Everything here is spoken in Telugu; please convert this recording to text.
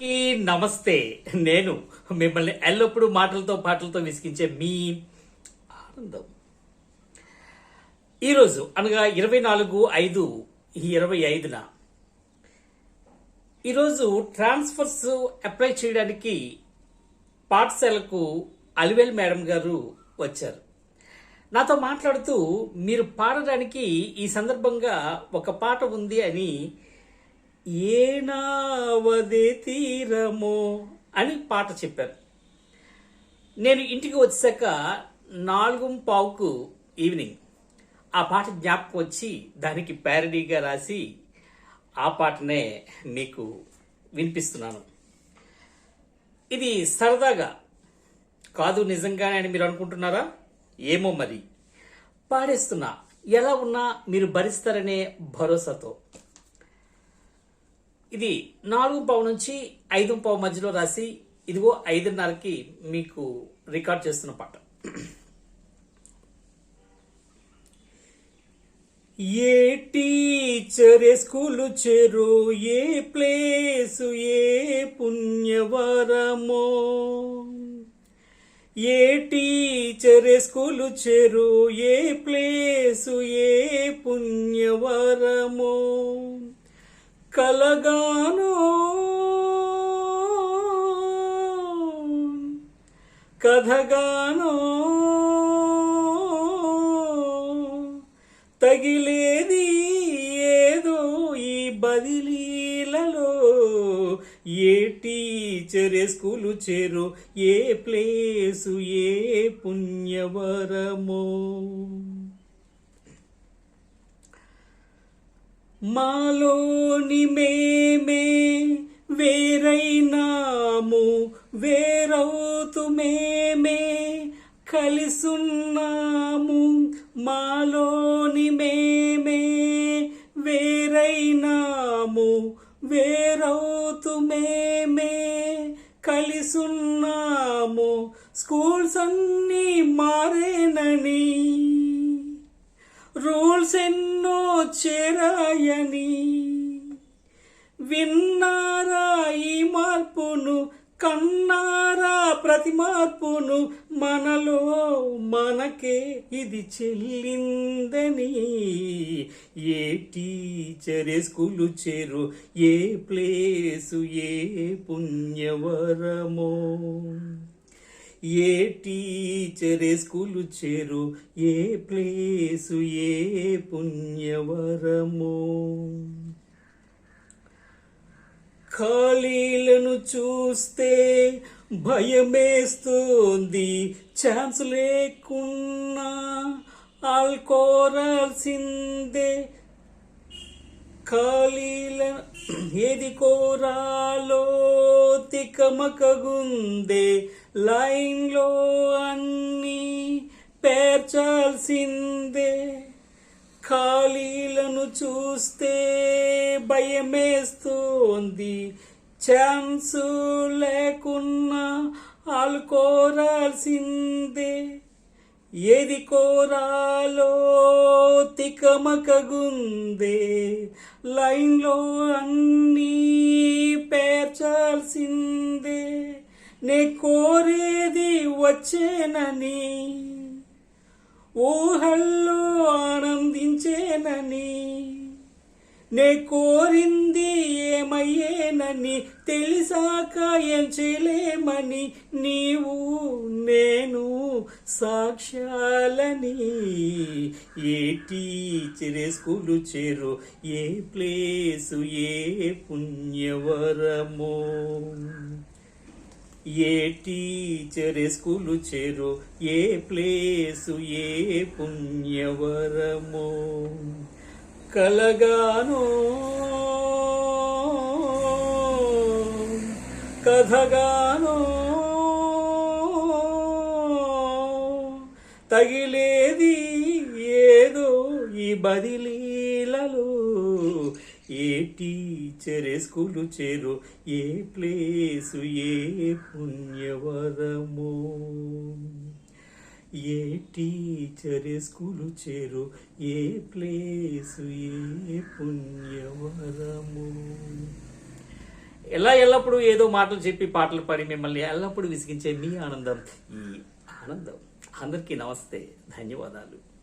కి నమస్తే. నేను మిమ్మల్ని ఎల్లప్పుడూ మాటలతో పాటలతో విసిగించే మీ ఆనందం. ఈరోజు అనగా ఇరవై నాలుగు ఐదు ఇరవై ఐదున. ఈరోజు ట్రాన్స్ఫర్స్ అప్లై చేయడానికి పాఠశాలకు అలివేల్ మేడం గారు వచ్చారు. నాతో మాట్లాడుతూ మీరు పాడడానికి ఈ సందర్భంగా ఒక పాట ఉంది అని ఏనావదే తీరమో అని పాట చెప్పారు. నేను ఇంటికి వచ్చాక నాలుగు పావుకు ఈవినింగ్ ఆ పాట జ్ఞాపకం వచ్చి దానికి ప్యారడీగా రాసి ఆ పాటనే మీకు వినిపిస్తున్నాను. ఇది సరదాగా కాదు నిజంగానే అని మీరు అనుకుంటున్నారా? ఏమో మరి. పాడేస్తున్నా ఎలా ఉన్నా మీరు భరిస్తారనే భరోసాతో. ఇది నాలుగు పావు నుంచి ఐదు పావు మధ్యలో రాసి ఇదిగో ఐదున్నరకి మీకు రికార్డ్ చేస్తున్న పాట. ఏ టీచర్ స్కూలు చెరు ఏ ప్లేసు ఏ పుణ్యవరమో? ఏ టీచర్ స్కూలు చెరు ఏ ప్లేసు ఏ పుణ్యవరమో? కలగాను. కథగానో. తగిలేది ఏదో ఈ బదిలీలలో. ఏ టీచర్ స్కూలు చేరు ఏ ప్లేసు ఏ పుణ్యవరమో. మాలోని మేమే వేరైనాము వేరవుతూ మేమే కలిసున్నాము. మాలోని మేమే వేరైనాము వేరవుతూ మేమే కలిసున్నాము. స్కూల్స్ అన్నీ మారేనని రూల్స్ ఎన్నో చేరాయని విన్నారా ఈ మార్పును కన్నారా ప్రతి మార్పును? మనలో మనకే ఇది చెల్లిందని ఏ టీచర్ స్కూలు చేరు ఏ ప్లేసు ఏ పుణ్యవరమో? ఏ టీచర్ స్కూలు చేరు? ఏ ప్లేసు? ఏ పుణ్యవరమో? ఖాళీలను చూస్తే భయమేస్తుంది. ఛాన్స్ లేకున్నా ఆల్కోరాల్సిందే ఖాళీల ఏది కోరాలో తికమకగుందే. లైన్లో అన్నీ పేర్చాల్సిందే. ఖాళీలను చూస్తే భయమేస్తోంది. ఛాన్స్ లేకున్నా ఆలుకోరాల్సిందే. ఏది కోరాలో తికమకగుందే. లైన్లో అన్నీ పేర్చాల్సిందే. నే కోరేది వచ్చేనని ఊహల్లో ఆనందించేనని నే కోరింది ఏమయ్యేనని తెలిసాక ఏం చేయలేమని నీవు నేను సాక్ష్యాలని ఏ టీచర్ స్కూలు చేరు ఏ ప్లేసు ఏ పుణ్యవరమో. ఏ టీచర్ స్కూలు చేరు ఏ ప్లేసు ఏ పుణ్యవరమో కలగాను. కథగానో. తగిలేది ఏదో ఈ బదిలీలలో. ఏ టీచర్ స్కూలు చేరు? ఏ ప్లేసు? ఏ పుణ్యవరమో? ఏ టీచర్ స్కూలు చేరు? ఏ ప్లేసు? ఏ పుణ్యవరము? ఎలా ఎల్లప్పుడూ ఏదో మాటలు చెప్పి పాటలు పాడి మిమ్మల్ని ఎల్లప్పుడూ విసిగించే మీ ఆనందం. ఈ ఆనందం. అందరికీ నమస్తే. ధన్యవాదాలు.